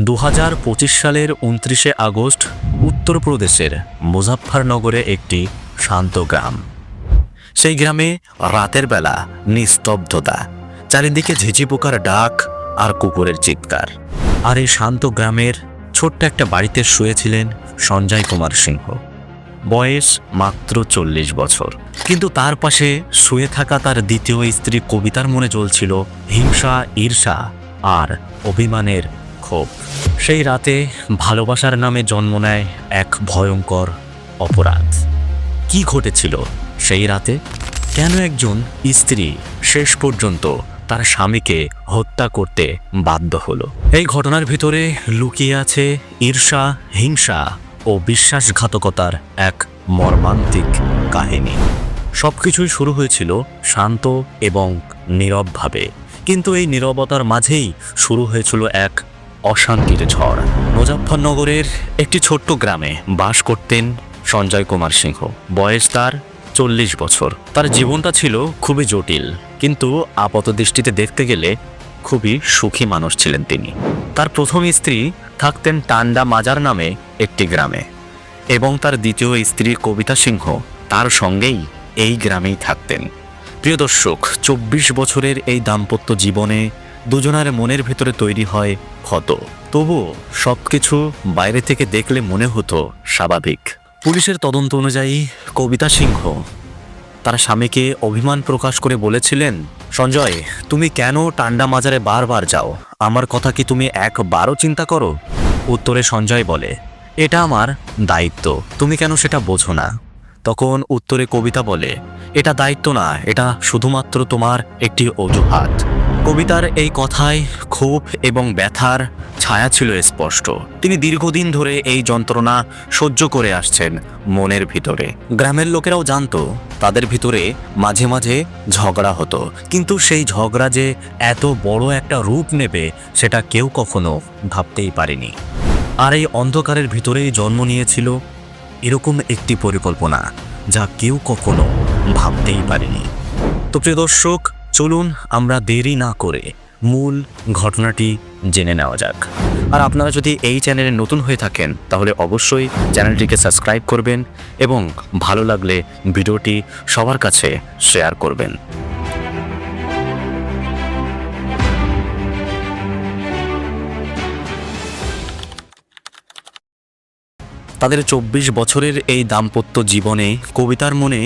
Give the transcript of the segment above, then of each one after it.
দু হাজার পঁচিশ সালের উনত্রিশে আগস্ট উত্তরপ্রদেশের মুজাফফরনগরে একটি শান্ত গ্রাম। সেই গ্রামে রাতের বেলা নিস্তব্ধতা, চারিদিকে ঝিঝি পোকার ডাক আর কুকুরের চিৎকার। আর এই শান্ত গ্রামের ছোট্ট একটা বাড়িতে শুয়েছিলেন সঞ্জয় কুমার সিংহ। বয়স মাত্র চল্লিশ বছর। কিন্তু তার পাশে শুয়ে থাকা তার দ্বিতীয় স্ত্রী কবিতার মনে চলছিল হিংসা, ঈর্ষা আর অভিমানের ক্ষোভ সেই রাতে ভালোবাসার নামে জন্ম নেয় এক ভয়ঙ্কর অপরাধ। কি ঘটেছিল সেই রাতে? কেন একজন স্ত্রী শেষ পর্যন্ত তার স্বামীকে হত্যা করতে বাধ্য হলো? এই ঘটনার ভিতরে লুকিয়ে আছে ঈর্ষা, হিংসা ও বিশ্বাসঘাতকতার এক মর্মান্তিক কাহিনী। সবকিছুই শুরু হয়েছিল শান্ত এবং নীরবভাবে। কিন্তু এই নীরবতার মাঝেই শুরু হয়েছিল এক অশান্তির ঝড়। মুজাফফরনগরের একটি ছোট্ট গ্রামে বাস করতেন সঞ্জয় কুমার সিংহ। বয়স তার চল্লিশ বছর। তার জীবনটা ছিল খুবই জটিল, কিন্তু আপাত দৃষ্টিতে দেখতে গেলে খুবই সুখী মানুষ ছিলেন তিনি। তার প্রথম স্ত্রী থাকতেন টান্ডা মাজার নামে একটি গ্রামে এবং তার দ্বিতীয় স্ত্রী কবিতা সিংহ তার সঙ্গেই এই গ্রামেই থাকতেন। প্রিয় দর্শক, চব্বিশ বছরের এই দাম্পত্য জীবনে দুজনের মনের ভেতরে তৈরি হয় ক্ষত। তবুও সবকিছু বাইরে থেকে দেখলে মনে হতো স্বাভাবিক। পুলিশের তদন্ত অনুযায়ী কবিতা সিংহ, তার স্বামীকে অভিমান প্রকাশ করে বলেছিলেন, সঞ্জয়, তুমি কেন টান্ডা মাজারে বারবার যাও? আমার কথা কি তুমি একবারও চিন্তা করো? উত্তরে সঞ্জয় বলে, এটা আমার দায়িত্ব, তুমি কেন সেটা বোঝো না? তখন উত্তরে কবিতা বলে, এটা দায়িত্ব না, এটা শুধুমাত্র তোমার একটি অজুহাত। কবিতার এই কথায় ক্ষোভ এবং ব্যথার ছায়া ছিল স্পষ্ট। তিনি দীর্ঘদিন ধরে এই যন্ত্রণা সহ্য করে আসছেন মনের ভিতরে। গ্রামের লোকেরাও জানতো, তাদের ভিতরে মাঝে মাঝে ঝগড়া হতো। কিন্তু সেই ঝগড়া যে এত বড় একটা রূপ নেবে, সেটা কেউ কখনো ভাবতেই পারেনি। আর এই অন্ধকারের ভিতরেই জন্ম নিয়েছিল এরকম একটি পরিকল্পনা, যা কেউ কখনো ভাবতেই পারেনি। তো প্রিয় দর্শক চলুন আমরা দেরি না করে মূল ঘটনাটি জেনে নেওয়া যাক। আর আপনারা যদি এই চ্যানেলে নতুন হয়ে থাকেন, তাহলে অবশ্যই চ্যানেলটিকে সাবস্ক্রাইব করবেন এবং ভালো লাগলে ভিডিওটি সবার কাছে শেয়ার করবেন। তাদের চব্বিশ বছরের এই দাম্পত্য জীবনে কবিতার মনে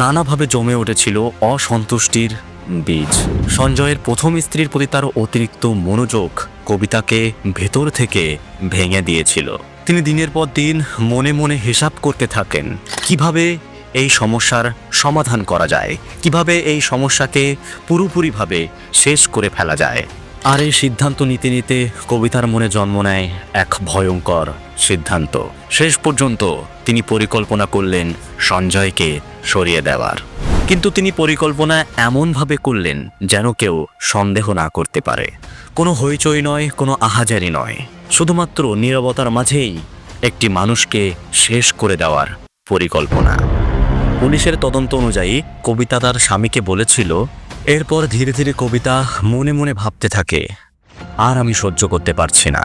নানাভাবে জমে উঠেছিল অসন্তুষ্টির বীজ। সঞ্জয়ের প্রথম স্ত্রীর প্রতি তার অতিরিক্ত মনোযোগ কবিতাকে ভেতর থেকে ভেঙে দিয়েছিল। তিনি দিনের পর দিন মনে মনে হিসাব করতে থাকেন, কীভাবে এই সমস্যার সমাধান করা যায়, কীভাবে এই সমস্যাকে পুরোপুরিভাবে শেষ করে ফেলা যায়। আর এই সিদ্ধান্ত নিতে নিতে কবিতার মনে জন্ম নেয় এক ভয়ঙ্কর সিদ্ধান্ত। শেষ পর্যন্ত তিনি পরিকল্পনা করলেন সঞ্জয়কে সরিয়ে দেওয়ার। কিন্তু তিনি পরিকল্পনা এমনভাবে করলেন যেন কেউ সন্দেহ না করতে পারে। কোনো হইচই নয়, কোনো আহাজারি নয়। শুধুমাত্র নীরবতার মাঝেই একটি মানুষকে শেষ করে দেওয়ার পরিকল্পনা। পুলিশের তদন্ত অনুযায়ী কবিতা তার স্বামীকে বলেছিল, এরপর ধীরে ধীরে কবিতা মনে মনে ভাবতে থাকে, আর আমি সহ্য করতে পারছি না,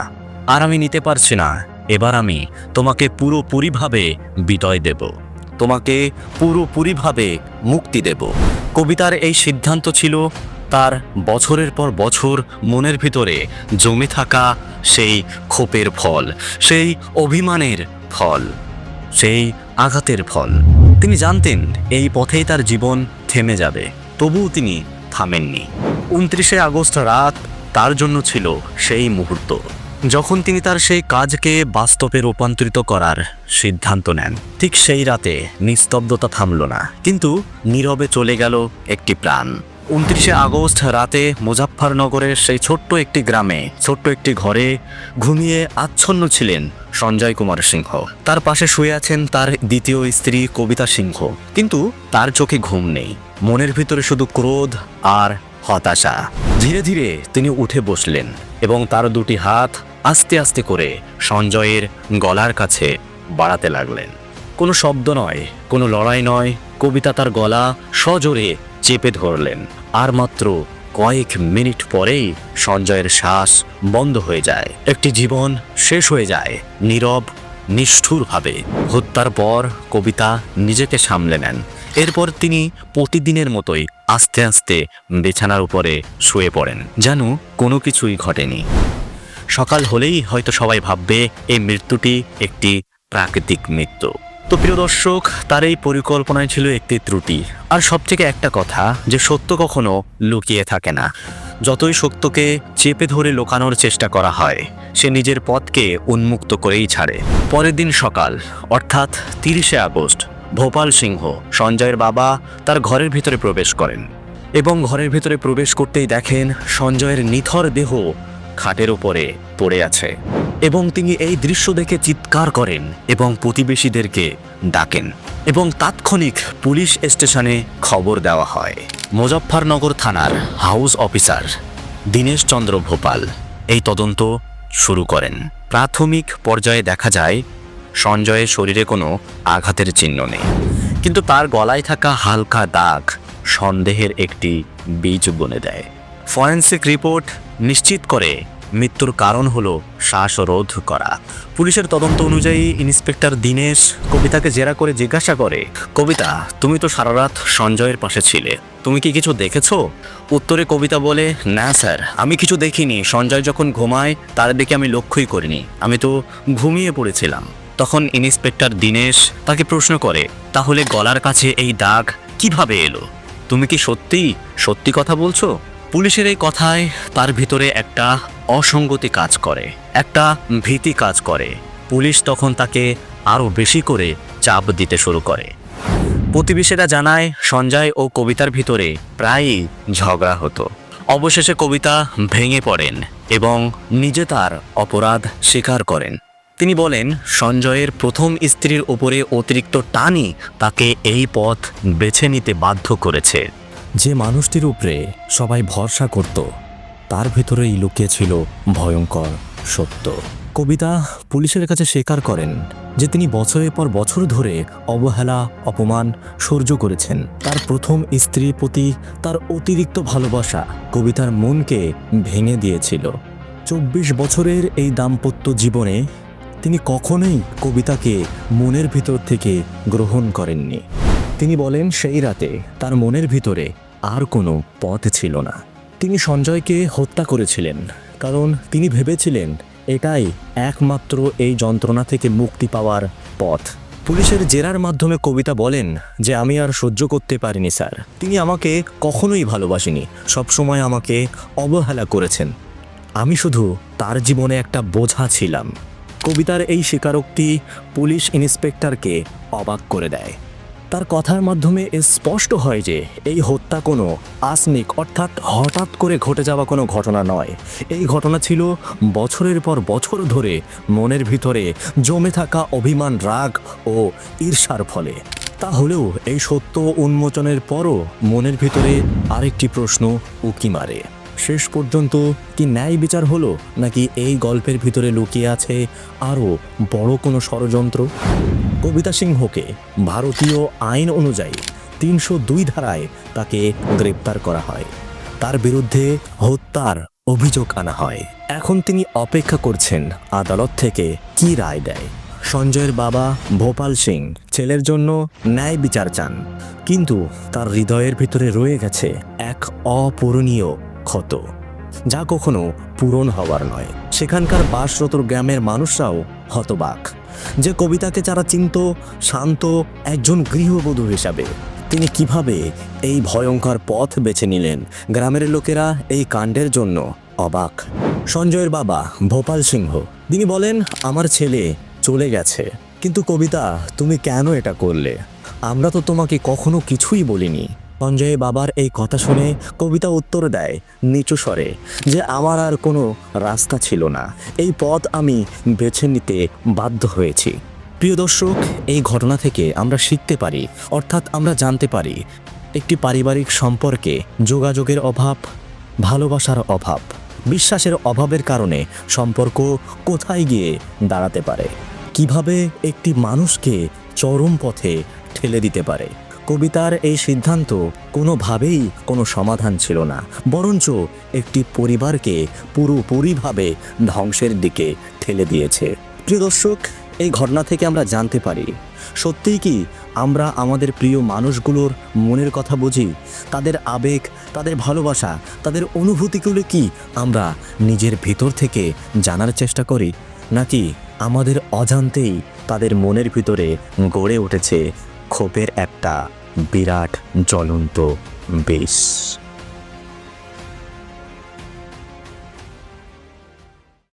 আর আমি নিতে পারছি না, এবার আমি তোমাকে পুরোপুরিভাবে বিদয় দেব। তোমাকে পুরোপুরিভাবে মুক্তি দেব। কবিতার এই সিদ্ধান্ত ছিল তার বছরের পর বছর মনের ভিতরে জমে থাকা সেই ক্ষোপের ফল, সেই অভিমানের ফল, সেই আঘাতের ফল। তিনি জানতেন এই পথেই তার জীবন থেমে যাবে। তবুও তিনি থামেননি। উনত্রিশে আগস্ট রাত তার জন্য ছিল সেই মুহূর্ত। যখন তিনি তার সেই কাজকে বাস্তবে রূপান্তরিত করার সিদ্ধান্ত নেন, ঠিক সেই রাতে নিস্তব্ধতা থামল না, কিন্তু নীরবে চলে গেল একটি প্রাণ। উনত্রিশে আগস্ট রাতে মুজাফফরনগরের সেই ছোট্ট একটি গ্রামে, ছোট্ট একটি ঘরে ঘুমিয়ে আচ্ছন্ন ছিলেন সঞ্জয় কুমার সিংহ। তার পাশে শুয়ে আছেন তার দ্বিতীয় স্ত্রী কবিতা সিংহ। কিন্তু তার চোখে ঘুম নেই। মনের ভিতরে শুধু ক্রোধ আর হতাশা। ধীরে ধীরে তিনি উঠে বসলেন এবং তার দুটি হাত আস্তে আস্তে করে সঞ্জয়ের গলার কাছে বাড়াতে লাগলেন। কোনো শব্দ নয়, কোনো লড়াই নয়, কবিতা তার গলা সজোরে চেপে ধরলেন। আর মাত্র কয়েক মিনিট পরেই সঞ্জয়ের শ্বাস বন্ধ হয়ে যায়। একটি জীবন শেষ হয়ে যায় নীরব, নিষ্ঠুরভাবে। হত্যার পর কবিতা নিজেকে সামলে নেন। এরপর তিনি প্রতিদিনের মতোই আস্তে আস্তে বিছানার উপরে শুয়ে পড়েন। যেন কোনো কিছুই ঘটেনি। সকাল হলেই হয়তো সবাই ভাববে, এই মৃত্যুটি একটি প্রাকৃতিক মৃত্যু। তো প্রিয় দর্শক, তার এই পরিকল্পনায় ছিল একটি ত্রুটি। আর সবথেকে একটা কথা, যে সত্য কখনো লুকিয়ে থাকে না। যতই সত্যকে চেপে ধরে লোকানোর চেষ্টা করা হয়, সে নিজের পথকে উন্মুক্ত করেই ছাড়ে। পরের দিন সকাল, অর্থাৎ তিরিশে আগস্ট ভোপাল সিংহ, সঞ্জয়ের বাবা তার ঘরের ভিতরে প্রবেশ করেন এবং ঘরের ভিতরে প্রবেশ করতেই দেখেন সঞ্জয়ের নিথর দেহ খাটের উপরে পড়ে আছে এবং তিনি এই দৃশ্য দেখে চিৎকার করেন এবং প্রতিবেশীদেরকে ডাকেন এবং তাৎক্ষণিক পুলিশ স্টেশনে খবর দেওয়া হয়। মুজফ্ফরনগর থানার হাউস অফিসার দীনেশ চন্দ্র ভোপাল এই তদন্ত শুরু করেন। প্রাথমিক পর্যায়ে দেখা যায় সঞ্জয়ের শরীরে কোনো আঘাতের চিহ্ন নেই। কিন্তু তার গলায় থাকা হালকা দাগ সন্দেহের একটি বীজ বনে দেয়। ফরেন্সিক রিপোর্ট নিশ্চিত করে মৃত্যুর কারণ হলো শ্বাসরোধ করা। পুলিশের তদন্ত অনুযায়ী ইন্সপেক্টর দীনেশ কবিতাকে জেরা করে জিজ্ঞাসা করে, কবিতা, তুমি তো সারা রাত সঞ্জয়ের পাশে ছিলে। তুমি কি কিছু দেখেছ? উত্তরে কবিতা বলে, না, স্যার, আমি কিছু দেখিনি। সঞ্জয় যখন ঘুমায়, তার দিকে আমি লক্ষ্যই করিনি। আমি তো ঘুমিয়ে পড়েছিলাম। তখন ইন্সপেক্টর দীনেশ তাকে প্রশ্ন করে, তাহলে গলার কাছে এই দাগ কীভাবে এলো? তুমি কি সত্যি সত্যি কথা বলছো? পুলিশের এই কথায় তার ভিতরে একটা অসঙ্গতি কাজ করে, একটা ভীতি কাজ করে। পুলিশ তখন তাকে আরও বেশি করে চাপ দিতে শুরু করে। প্রতিবেশীরা জানায়, সঞ্জয় ও কবিতার ভিতরে প্রায়ই ঝগড়া হতো। অবশেষে কবিতা ভেঙে পড়েন এবং নিজে তার অপরাধ স্বীকার করেন। তিনি বলেন, সঞ্জয়ের প্রথম স্ত্রীর ওপরে অতিরিক্ত টানই তাকে এই পথ বেছে নিতে বাধ্য করেছে। যে মানুষটির উপরে সবাই ভরসা করত, তার ভেতরেই লুকিয়ে ছিল ভয়ঙ্কর সত্য। কবিতা পুলিশের কাছে স্বীকার করেন যে তিনি বছরের পর বছর ধরে অবহেলা, অপমান সহ্য করেছেন। তার প্রথম স্ত্রীর প্রতি তার অতিরিক্ত ভালোবাসা কবিতার মনকে ভেঙে দিয়েছিল। চব্বিশ বছরের এই দাম্পত্য জীবনে তিনি কখনোই কবিতাকে মনের ভিতর থেকে গ্রহণ করেননি। তিনি বলেন, সেই রাতে তার মনের ভিতরে আর কোনো পথ ছিল না। তিনি সঞ্জয়কে হত্যা করেছিলেন, কারণ তিনি ভেবেছিলেন, এটাই একমাত্র এই যন্ত্রণা থেকে মুক্তি পাওয়ার পথ। পুলিশের জেরার মাধ্যমে কবিতা বলেন যে, আমি আর সহ্য করতে পারিনি, স্যার। তিনি আমাকে কখনোই ভালোবাসেনি। সবসময় আমাকে অবহেলা করেছেন। আমি শুধু তার জীবনে একটা বোঝা ছিলাম। কবিতার এই স্বীকারোক্তি পুলিশ ইন্সপেক্টরকে অবাক করে দেয়। তার কথার মাধ্যমে এ স্পষ্ট হয় যে এই হত্যা কোনো আসনিক অর্থাৎ হঠাৎ করে ঘটে যাওয়া কোনো ঘটনা নয়। এই ঘটনা ছিল বছরের পর বছর ধরে মনের ভিতরে জমে থাকা অভিমান, রাগ ও ঈর্ষার ফলে। তাহলেও এই সত্য উন্মোচনের পরও মনের ভিতরে আরেকটি প্রশ্ন উকি মারে। শেষ পর্যন্ত কি ন্যায় বিচার হলো, নাকি এই গল্পের ভিতরে লুকিয়ে আছে আরও বড় কোনো ষড়যন্ত্র? কবিতা সিংহকে ভারতীয় আইন অনুযায়ী তিনশো দুই ধারায় তাকে গ্রেপ্তার করা হয়। তার বিরুদ্ধে হত্যার অভিযোগ আনা হয়। এখন তিনি অপেক্ষা করছেন আদালত থেকে কি রায় দেয়। সঞ্জয়ের বাবা ভোপাল সিং ছেলের জন্য ন্যায় বিচার চান, কিন্তু তার হৃদয়ের ভিতরে রয়ে গেছে এক অপূরণীয় ক্ষত, যা কখনো পূরণ হওয়ার নয়। সেখানকার বাসরত গ্রামের মানুষরাও হতবাক। যে কবিতাকে যারা চিনত, শান্ত, একজন গৃহবধূ হিসাবে, তিনি কীভাবে এই ভয়ঙ্কর পথ বেছে নিলেন? গ্রামের লোকেরা এই কাণ্ডের জন্য অবাক। সঞ্জয়ের বাবা ভোপাল সিংহ, তিনি বলেন, আমার ছেলে চলে গেছে। কিন্তু কবিতা, তুমি কেন এটা করলে? আমরা তো তোমাকে কখনো কিছুই বলিনি। সঞ্জয় বাবার এই কথা শুনে কবিতা উত্তর দেয় নিচু স্বরে যে আমার আর কোনো রাস্তা ছিল না। এই পথ আমি বেছে নিতে বাধ্য হয়েছি। প্রিয় দর্শক, এই ঘটনা থেকে আমরা শিখতে পারি, অর্থাৎ আমরা জানতে পারি একটি পারিবারিক সম্পর্কে যোগাযোগের অভাব, ভালোবাসার অভাব, বিশ্বাসের অভাবের কারণে সম্পর্ক কোথায় গিয়ে দাঁড়াতে পারে, কীভাবে একটি মানুষকে চরম পথে ঠেলে দিতে পারে। কবিতার এই সিদ্ধান্ত কোনোভাবেই কোনো সমাধান ছিল না। বরঞ্চ একটি পরিবারকে পুরোপুরিভাবে ধ্বংসের দিকে ঠেলে দিয়েছে। প্রিয় দর্শক, এই ঘটনা থেকে আমরা জানতে পারি, সত্যিই কি আমরা আমাদের প্রিয় মানুষগুলোর মনের কথা বুঝি? তাদের আবেগ, তাদের ভালোবাসা, তাদের অনুভূতিগুলো কি আমরা নিজের ভিতর থেকে জানার চেষ্টা করি? নাকি আমাদের অজান্তেই তাদের মনের ভিতরে গড়ে উঠেছে ক্ষোভের একটা বিরাট জ্বলন্ত বেশ।